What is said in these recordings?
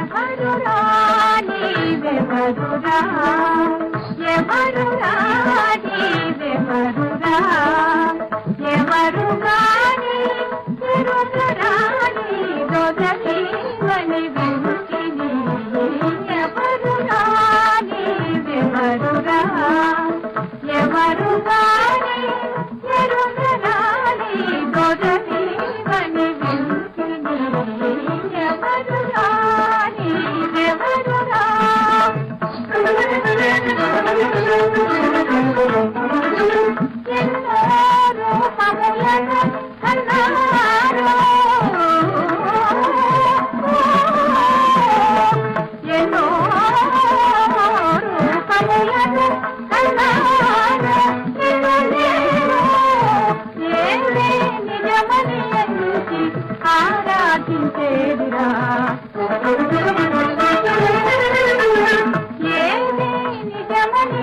ఎవరురా నీవెవరురా ఎవరురా ఆరాధించేదిరా? ఏవే నిజమని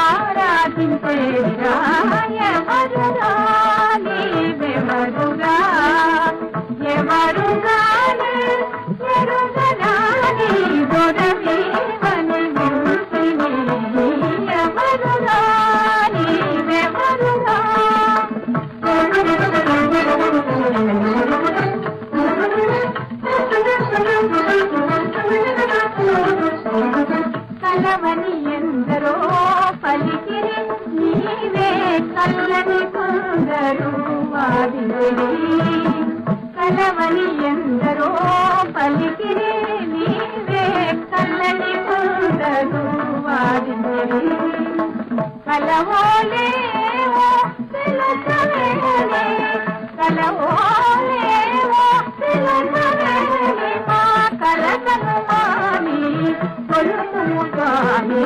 ఆరాధించేది? ఆరాధించేదిరా ఎవరురా నీవెవరురా కల్లని కొందరు వాడిరి కలవని ఎందరో పలికిరి నీవే కల్లని కొందరు వాడిరి కలవోలేవో తెలుసవేలే కలవోలేవో తెలుసవేలే మా కలకలు మాని కొలుము కాని